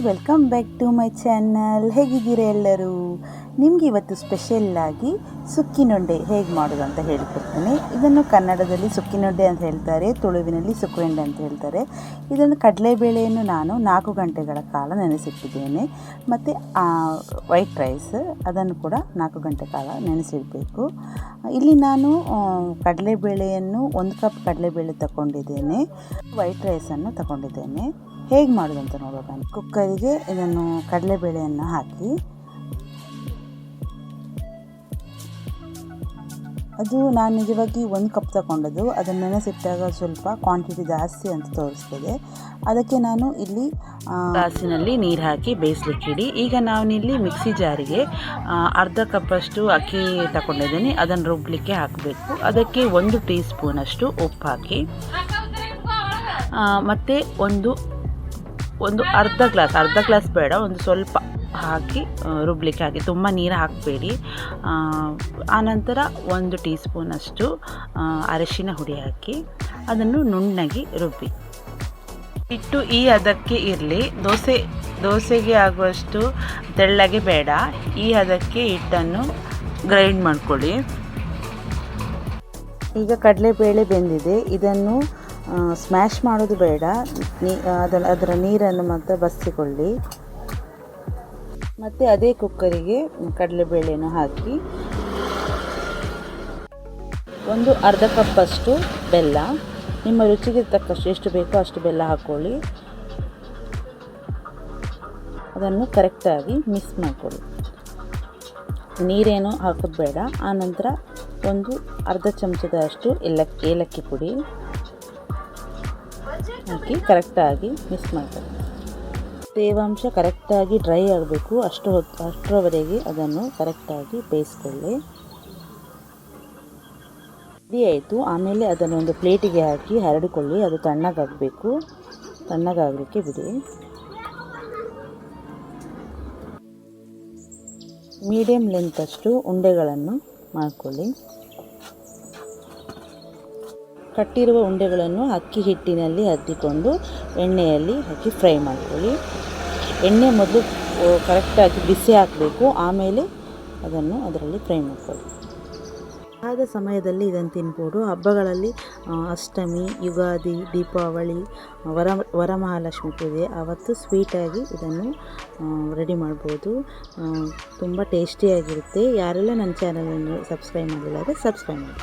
Welcome back to my channel. ಹೇಗಿದ್ದೀರಾ ಎಲ್ಲರೂ? ನಿಮಗೆ ಇವತ್ತು ಸ್ಪೆಷಲ್ಲಾಗಿ ಸುಕ್ಕಿನೊಂಡೆ ಹೇಗೆ ಮಾಡೋದು ಅಂತ ಹೇಳಿಕೊಡ್ತೀನಿ. ಇದನ್ನು ಕನ್ನಡದಲ್ಲಿ ಸುಕ್ಕಿನೊಂಡೆ ಅಂತ ಹೇಳ್ತಾರೆ, ತುಳುವಿನಲ್ಲಿ ಸುಕ್ಕುಂಡೆ ಅಂತ ಹೇಳ್ತಾರೆ. ಇದನ್ನು ಕಡಲೆಬೇಳೆಯನ್ನು ನಾನು ನಾಲ್ಕು ಗಂಟೆಗಳ ಕಾಲ ನೆನೆಸಿಟ್ಟಿದ್ದೇನೆ. ಮತ್ತು ವೈಟ್ ರೈಸ್ ಅದನ್ನು ಕೂಡ ನಾಲ್ಕು ಗಂಟೆ ಕಾಲ ನೆನೆಸಿಡಬೇಕು. ಇಲ್ಲಿ ನಾನು ಕಡಲೆಬೇಳೆಯನ್ನು ಒಂದು ಕಪ್ ಕಡಲೆಬೇಳೆ ತಗೊಂಡಿದ್ದೇನೆ. ವೈಟ್ ರೈಸನ್ನು ತಗೊಂಡಿದ್ದೇನೆ. ಹೇಗೆ ಮಾಡೋದು ಅಂತ ನೋಡೋಣ ಕುಕ್ಕರಿಗೆ ಇದನ್ನು ಕಡಲೆಬೇಳೆಯನ್ನು ಹಾಕಿ ಅದು ನಾನು ನಿಜವಾಗಿ ಒಂದು ಕಪ್ ತಗೊಂಡದ್ದು. ಅದನ್ನು ನೆನೆಸಿಟ್ಟಾಗ ಸ್ವಲ್ಪ ಕ್ವಾಂಟಿಟಿ ಜಾಸ್ತಿ ಅಂತ ತೋರಿಸ್ತದೆ. ಅದಕ್ಕೆ ನಾನು ಇಲ್ಲಿ ಗ್ಲಾಸಿನಲ್ಲಿ ನೀರು ಹಾಕಿ ಬೇಯಿಸ್ಲಿಕ್ಕಿಡಿ ಈಗ ನಾನಿಲ್ಲಿ ಮಿಕ್ಸಿ ಜಾರಿಗೆ ಅರ್ಧ ಕಪ್ಪಷ್ಟು ಅಕ್ಕಿ ತಗೊಂಡಿದ್ದೀನಿ. ಅದನ್ನು ರುಬ್ಲಿಕ್ಕೆ ಹಾಕಬೇಕು. ಅದಕ್ಕೆ ಒಂದು ಟೀ ಸ್ಪೂನಷ್ಟು ಉಪ್ಪು ಹಾಕಿ ಮತ್ತು ಒಂದು ಒಂದು ಅರ್ಧ ಗ್ಲಾಸ್ ಅರ್ಧ ಗ್ಲಾಸ್ ಬೇಡ, ಒಂದು ಸ್ವಲ್ಪ ಹಾಕಿ ರುಬ್ಲಿಕ್ಕೆ ಹಾಕಿ. ತುಂಬ ನೀರು ಹಾಕಬೇಡಿ. ಆನಂತರ ಒಂದು ಟೀ ಸ್ಪೂನಷ್ಟು ಅರಶಿನ ಹುಡಿ ಹಾಕಿ, ಅದನ್ನು ನುಣ್ಣಗೆ ರುಬ್ಬಿ. ಹಿಟ್ಟು ಈ ಹದಕ್ಕೆ ಇರಲಿ. ದೋಸೆ, ದೋಸೆಗೆ ಆಗುವಷ್ಟು ತೆಳ್ಳಗೆ ಬೇಡ. ಈ ಅದಕ್ಕೆ ಹಿಟ್ಟನ್ನು ಗ್ರೈಂಡ್ ಮಾಡ್ಕೊಳ್ಳಿ. ಈಗ ಕಡಲೆಬೇಳೆ ಬೆಂದಿದೆ. ಇದನ್ನು ಸ್ಮ್ಯಾಶ್ ಮಾಡೋದು ಬೇಡ. ನೀ ಅದರ ನೀರನ್ನು ಮಾತ್ರ ಬಸಿಕೊಳ್ಳಿ ಮತ್ತು ಅದೇ ಕುಕ್ಕರಿಗೆ ಕಡಲೆಬೇಳೆಯನ್ನು ಹಾಕಿ. ಒಂದು ಅರ್ಧ ಕಪ್ಪಷ್ಟು ಬೆಲ್ಲ. ನಿಮ್ಮ ರುಚಿಗೆ ತಕ್ಕಷ್ಟು ಎಷ್ಟು ಬೇಕೋ ಅಷ್ಟು ಬೆಲ್ಲ ಹಾಕ್ಕೊಳ್ಳಿ ಅದನ್ನು ಕರೆಕ್ಟಾಗಿ ಮಿಕ್ಸ್ ಮಾಡಿಕೊಳ್ಳಿ. ನೀರೇನು ಹಾಕೋದು ಆನಂತರ ಒಂದು ಅರ್ಧ ಚಮಚದಷ್ಟು ಏಲಕ್ಕಿ ಏಲಕ್ಕಿ ಪುಡಿ ಹಾಕಿ ಕರೆಕ್ಟಾಗಿ ಮಿಕ್ಸ್ ಮಾಡ್ಕೊಳ್ಳಿ. ತೇವಾಂಶ ಕರೆಕ್ಟಾಗಿ ಡ್ರೈ ಆಗಬೇಕು, ಅಷ್ಟು ಹೊತ್ತು, ಅಷ್ಟರವರೆಗೆ ಅದನ್ನು ಕರೆಕ್ಟಾಗಿ ಬೇಯಿಸ್ಕೊಳ್ಳಿ. ರೆಡಿ ಆಯಿತು. ಆಮೇಲೆ ಅದನ್ನು ಒಂದು ಪ್ಲೇಟಿಗೆ ಹಾಕಿ ಹರಡಿಕೊಳ್ಳಿ. ಅದು ತಣ್ಣಗಾಗಬೇಕು. ತಣ್ಣಗಾಗಲಿಕ್ಕೆ ಬಿಡಿ. ಮೀಡಿಯಮ್ ಲೆಂತಷ್ಟು ಉಂಡೆಗಳನ್ನು ಮಾಡಿಕೊಳ್ಳಿ. ಕಟ್ಟಿರುವ ಉಂಡೆಗಳನ್ನು ಅಕ್ಕಿ ಹಿಟ್ಟಿನಲ್ಲಿ ಹದ್ದಿಕೊಂಡು ಎಣ್ಣೆಯಲ್ಲಿ ಹಾಕಿ ಫ್ರೈ ಮಾಡ್ಕೊಳ್ಳಿ. ಎಣ್ಣೆ ಮೊದಲು ಕರೆಕ್ಟಾಗಿ ಬಿಸಿ ಹಾಕಬೇಕು ಆಮೇಲೆ ಅದನ್ನು ಅದರಲ್ಲಿ ಫ್ರೈ ಮಾಡ್ಕೊಳ್ಳಿ. ಆದ ಸಮಯದಲ್ಲಿ ಇದನ್ನು ತಿನ್ಬೋದು. ಹಬ್ಬಗಳಲ್ಲಿ ಅಷ್ಟಮಿ, ಯುಗಾದಿ, ದೀಪಾವಳಿ, ವರ, ವರಮಹಾಲಕ್ಷ್ಮಿ ಪೂಜೆ ಆವತ್ತು ಸ್ವೀಟಾಗಿ ಇದನ್ನು ರೆಡಿ ಮಾಡ್ಬೋದು. ತುಂಬ ಟೇಸ್ಟಿಯಾಗಿರುತ್ತೆ ಯಾರೆಲ್ಲ ನನ್ನ ಚಾನಲನ್ನು ಸಬ್ಸ್ಕ್ರೈಬ್ ಮಾಡಿಲ್ಲ ಸಬ್ಸ್ಕ್ರೈಬ್ ಮಾಡಿ.